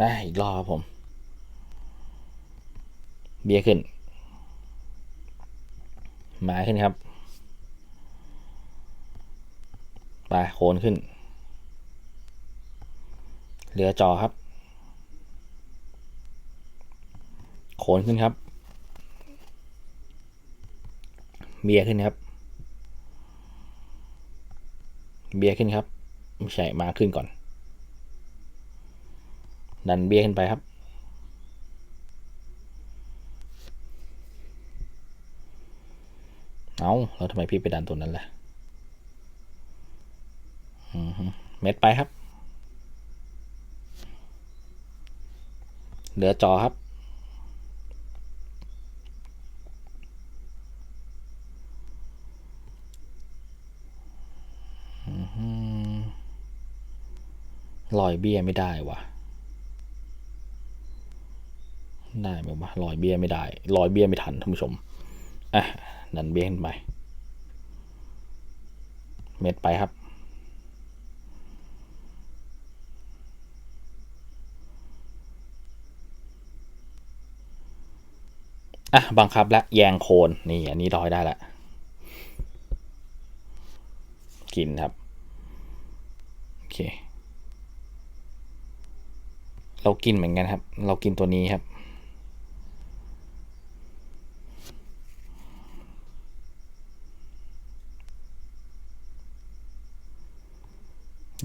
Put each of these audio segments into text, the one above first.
มาอีกรอบครับผม เบียร์ขึ้น หมาขึ้นครับไปโคนขึ้น เหลือจอครับ โคนขึ้นครับ เบียร์ขึ้นครับ เบียร์ขึ้นครับ ไม่ใช่มาขึ้นก่อน ดันเบี้ยขึ้นไปครับ เอาแล้วทำไมพี่ไปดันตัวนั้นล่ะเม็ดไปครับ เหลือจอครับ ลอยเบี้ยไม่ได้วะ ได้ไหมวะลอยเบี้ยไม่ได้ลอยเบี้ยไม่ทันท่านผู้ชมอะดันเบี้ยขึ้นไป เม็ดไปครับ อะบังคับและแยงโคนนี่อันนี้ลอยได้ละกินครับ โอเค เรากินเหมือนกันครับ เรากินตัวนี้ครับ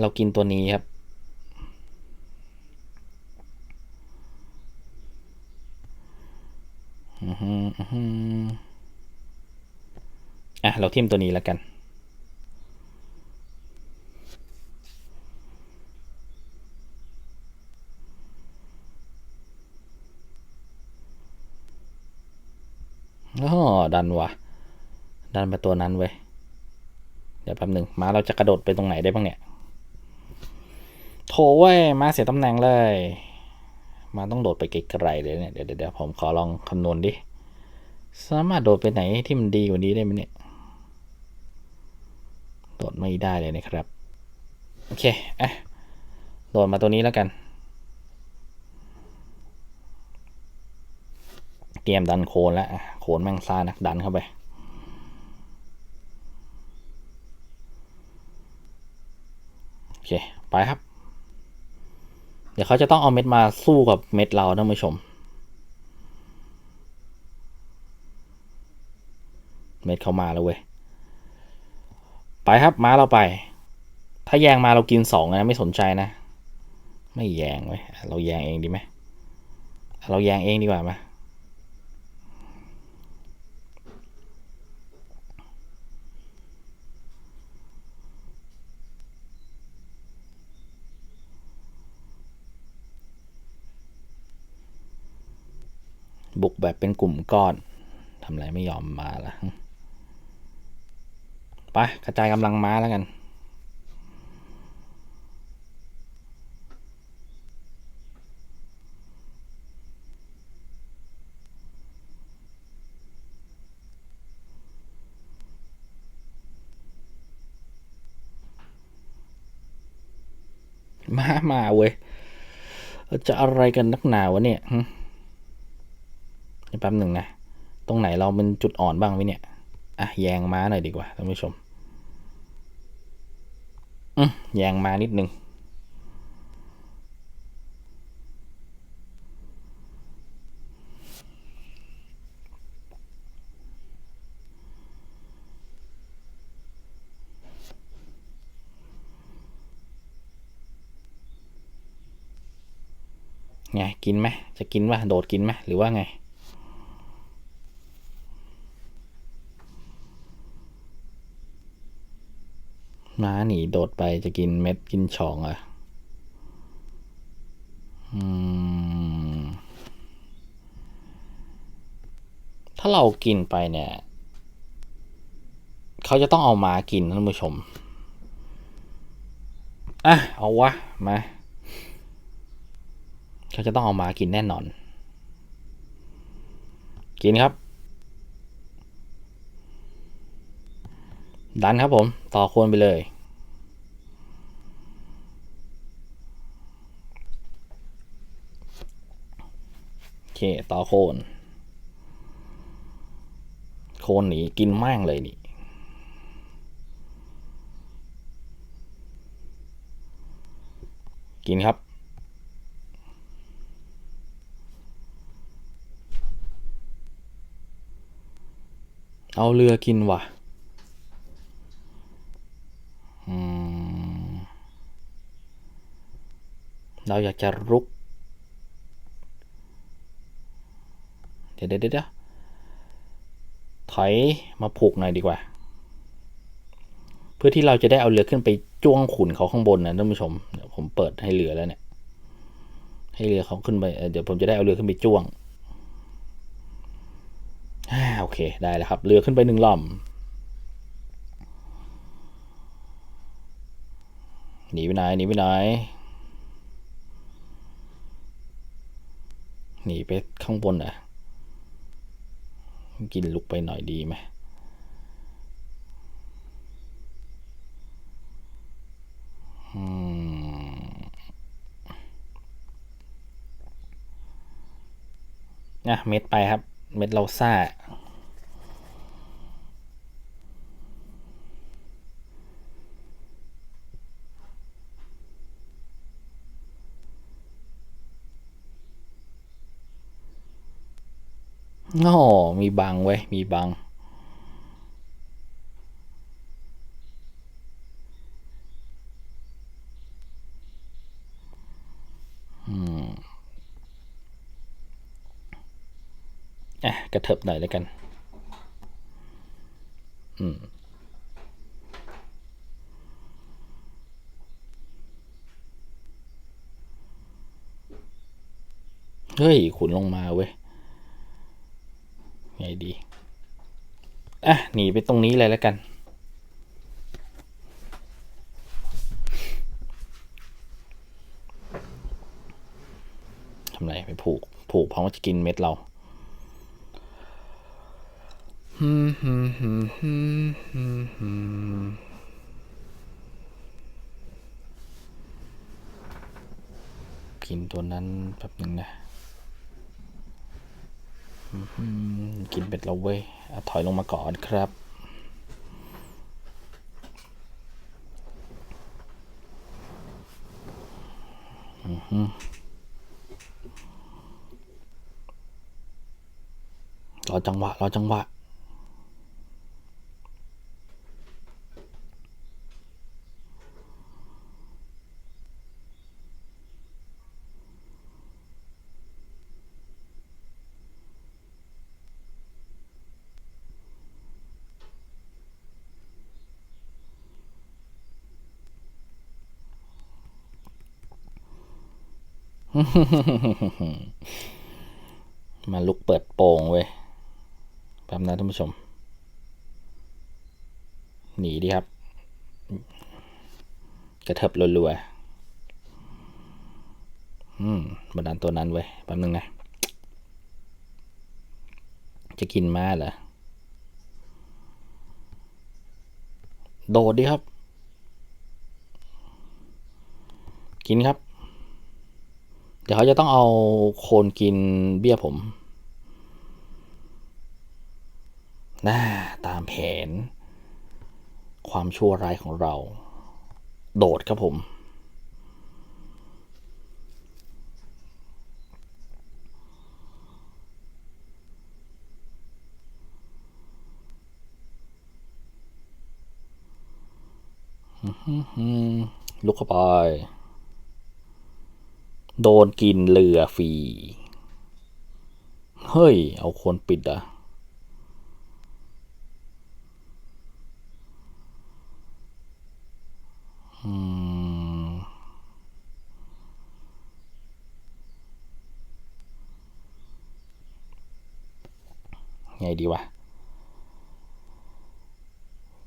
เรากินตัวนี้ครับอือฮึอะ เราทิมตัวนี้แล้วกัน อ๋อ ดันวะดันไปตัวนั้นเว้ย เดี๋ยวแป๊บหนึ่งม้าเราจะกระโดดไปตรงไหนได้บ้างเนี่ย เว้ย มาเสียตำแหน่งเลย มาต้องโดดไปไกลๆเลยเนี่ย เดี๋ยวเดี๋ยวผมขอลองคำนวณดิ สามารถโดดไปไหนที่มันดีกว่านี้ได้ไหมเนี่ย โดดไม่ได้เลยนะครับ โอเคอะโดดมาตัวนี้แล้วกัน เตรียมดันโคนแล้ว โคนแม่งซ่านักดันเข้าไปโอเค ไปครับ ดี๋ยวเขาจะต้องเอาเม็ดมาสู้กับเม็ดเราท่านผู้ชม เม็ดเขามาแล้วเว้ย ไปครับม้าเราไป ถ้าแยงมาเรากินสองนะไม่สนใจนะ ไม่แยงเว้ยเราแยงเองดีไหมเราแยงเองดีกว่าไหม บุกแบบเป็นกลุ่มก้อนทำอะไรไม่ยอมมาละไปกระจายกำลังม้าแล้วกัน มา มาเว้ย จะอะไรกันนักหนาวะเนี่ย แป๊บหนึ่งนะ ตรงไหนเราเป็นจุดอ่อนบ้างไหมเนี่ย อะแยงม้าหน่อยดีกว่าท่านผู้ชม อืมแยงมานิดนึงไงกินไหมจะกินว่าโดดกินไหมหรือว่าไง ม้าหนีโดดไปจะกินเม็ดกินช่องอะ ถ้าเรากินไปเนี่ย เขาจะต้องเอามากินท่านผู้ชม อะ เอาวะ มา เขาจะต้องเอามากินแน่นอน กินครับ ดันครับผม ต่อโคนไปเลย โอเค ต่อโคน โคนหนีกินแม่งเลยนี่กินครับ เอาเรือกินว่ะ อืม เราอยากจะรุก เดี๋ยวเดี๋ยวเดี๋ยวถอยมาผูกหน่อยดีกว่า เพื่อที่เราจะได้เอาเรือขึ้นไปจ้วงขุนเขาข้างบนนะท่านผู้ชมเดี๋ยวผมเปิดให้เรือแล้วเนี่ย ให้เรือเขาขึ้นไป เดี๋ยวผมจะได้เอาเรือขึ้นไปจ้วงโอเคได้แล้วครับ เรือขึ้นไปหนึ่งลำหนีไปไหนหนีไปไหน หนีไปข้างบนอะ กินลุกไปหน่อยดีไหมอืมอะเม็ดไปครับ เม็ดเราซ่า โอ้มีบังไว้ยมีบัง อืมอะ กระเถิบหน่อยแล้วกัน อืมเฮ้ย ขุนลงมาเว้ย ไงดีอะหนีไปตรงนี้เลยแล้วกัน ทำไรไปผูก ผูกเพราะว่าจะกินเม็ดเรากินตัวนั้นแป๊บหนึ่งนะ กินเป็ดเราเว้ยถอยลงมาก่อนครับ อือหือรอจังหวะ รอจังหวะ มาลุกเปิดโปงเว้ยแป๊บนะท่านผู้ชม หนีดีครับ กระเถิบรัวๆอืมบันดาลตัวนั้นเว้ยแป๊บนึงนะ จะกินมาเหรอ โดดดิครับ กินครับ เดี๋ยวเขาจะต้องเอาโคนกินเบี้ยผมน่าตามแผน ความชั่วร้ายของเรา โดดครับผม ลุกเข้าไป โดนกินเรือฟรี เฮ้ย เอาคนปิดอะอืม ไงดีวะ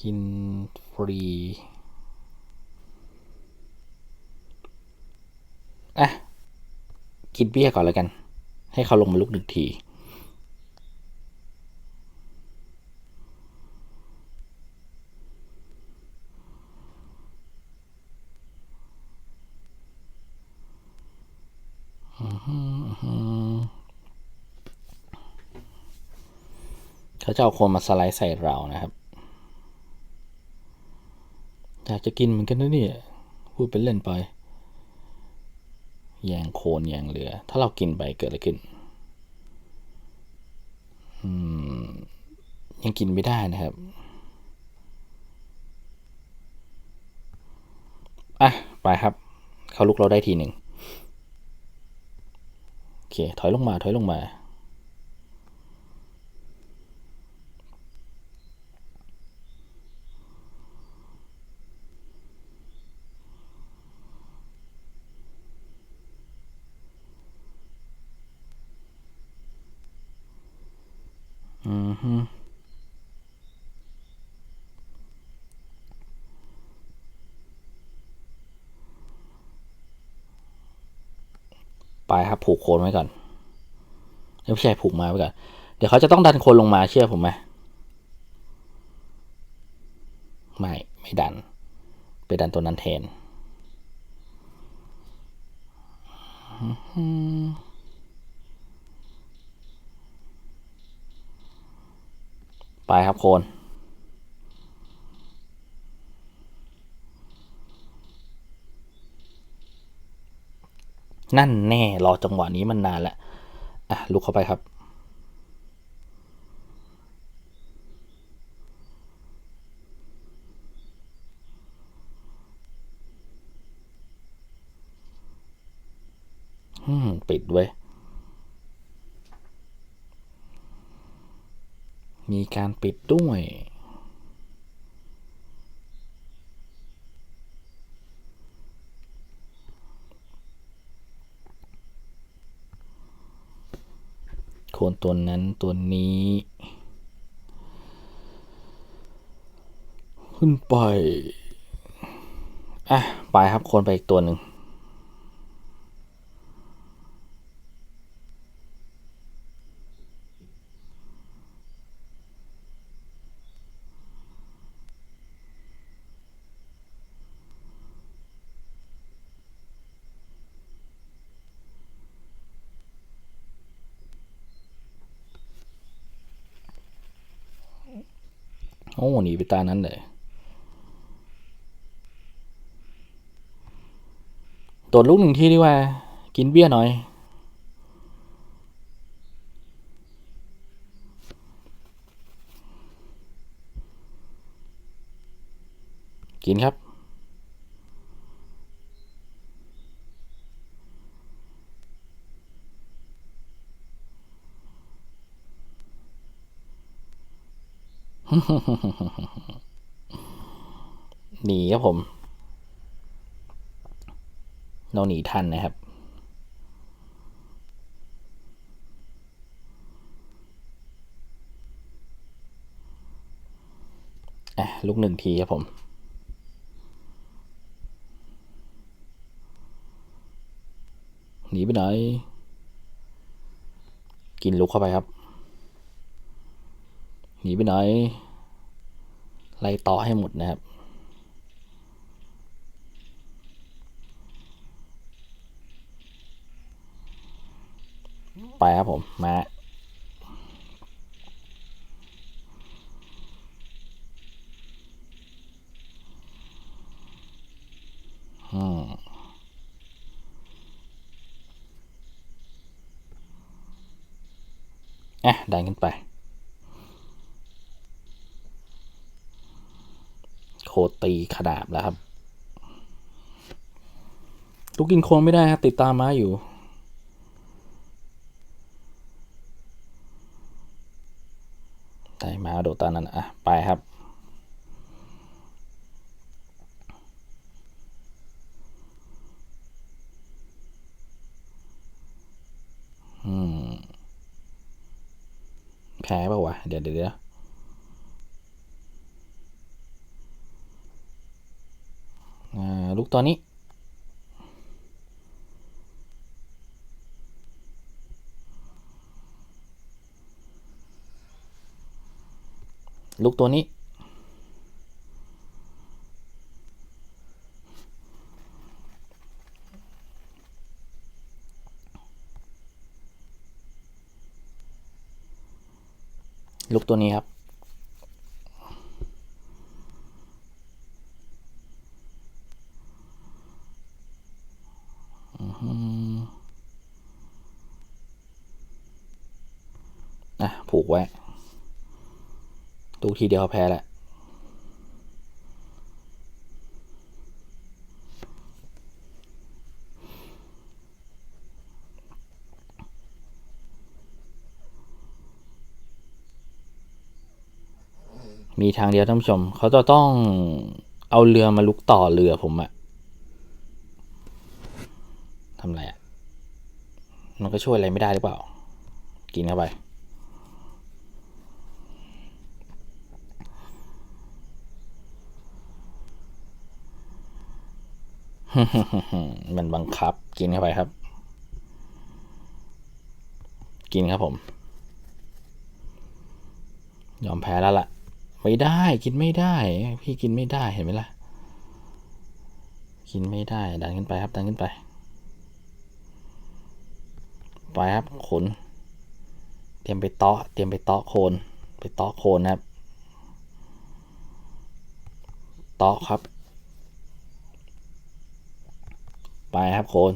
กินฟรี กินเบี้ยก่อนแล้วกัน ให้เขาลงมาลุกหนึ่งที เขาจะเอาโคนมาสไลด์ใส่เรานะครับอยากจะกินเหมือนกันนะเนี่ยพูดเป็นเล่นไป แยงโคนแยงเรือ ถ้าเรากินไปเกิดอะไรขึ้นยังกินไม่ได้นะครับอะไปครับ เขาลุกเราได้ทีหนึ่งโอเค ถอยลงมาถอยลงมา อือฮึไปครับผูกโคนไว้ก่อนไม่ใช่ผูกไม้ไว้ก่อน เดี๋ยวเขาจะต้องดันโคนลงมาเชื่อผมไหมไม่ ไม่ดัน ไปดันตัวนั้นแทนอื้อหือ ไปครับโคนนั่นแน่รอจังหวะนี้มันนานแล้วอะลุกเข้าไปครับ อืม ปิดไว้ยมี การปิดด้วย โคนตัวนั้นตัวนี้ ขึ้นไป อะ ไปครับโคนไปอีกตัวหนึ่ง โอ้หนีไปตานั้นเลยตรวจลูกหนึ่งที่ดีกว่า กินเบี้ยหน่อยกินครับ หนีครับผม เราหนีทันนะครับ อะ ลูกหนึ่งทีครับผมหนีไปไหน กินลุกเข้าไปครับ หนีไปไหน ไล่ต่อให้หมดนะครับ ไปครับผม มาอืมอะดันขึ้นไป โค ตีขนาบแล้วครับลูกกินโคนไม่ได้ครับติดตามม้าอยู่ ได้มาโดดตอนนั้นอะ ไปครับอืมแพ้ปล่าวะ เดี๋ยวเดี๋ยวเดี๋ยวอ่า ลูก ตัวนี้ ลูกตัวนี้ ลูกตัวนี้ครับ อืมอะ ผูกไว้ดู ทีเดียวแพ้แหละมีทางเดียวท่านผู้ชม เขาจะต้องเอาเรือมาลุกต่อเรือผมอะทำไรอะมันก็ช่วยอะไรไม่ได้หรือเปล่า กินเข้าไป มันบังคับกินเข้าไปครับ กินครับผม ยอมแพ้แล้วล่ะ ไม่ได้กินไม่ได้ พี่กินไม่ได้เห็นไหมล่ะ กินไม่ได้ ดันขึ้นไปครับ ดันขึ้นไป ไปครับขน เตรียมไปเตาะ เตรียมไปเตาะโคน ไปเตาะโคนนะครับ เตาะครับ ไปครับโคน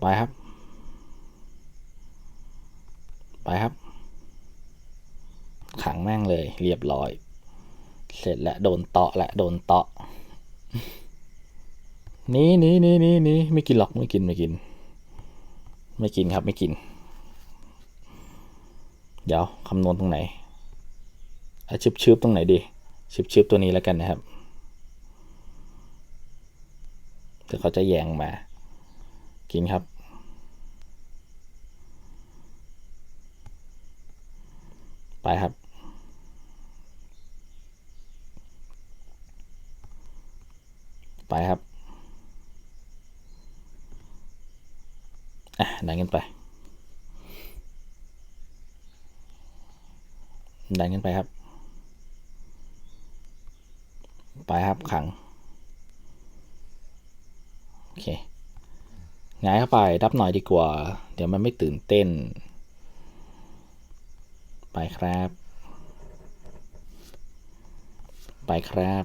ไปครับ ไปครับ ขังแม่งเลยเรียบร้อย เสร็จแล้วโดนเตาะและโดนเตาะนี่นี่นี่นี่นี่ไม่กินหรอกไม่กินไม่กิน ไม่กินครับไม่กิน เดี๋ยวคำนวณตรงไหน ชืบชืบตรงไหนดีชืบชืบตัวนี้แล้วกันนะครับเดี๋ยวเขาจะแยงมา กินครับ ไปครับ ไปครับอะดันกันไปดันกันไปครับ ไปครับขัง โอเคหงายเข้าไปรับหน่อยดีกว่า เดี๋ยวมันไม่ตื่นเต้น ไปครับ ไปครับ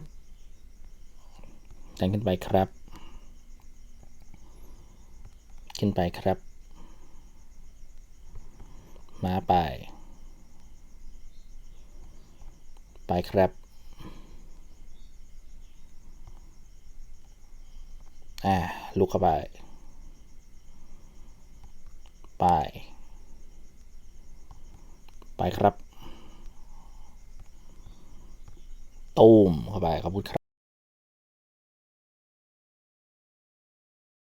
ดันขึ้นไปครับ ขึ้นไปครับ มาไป ไปครับ อ่าลุกเข้าไป ไป ไปครับ ตูมเข้าไปขอบคุณครับ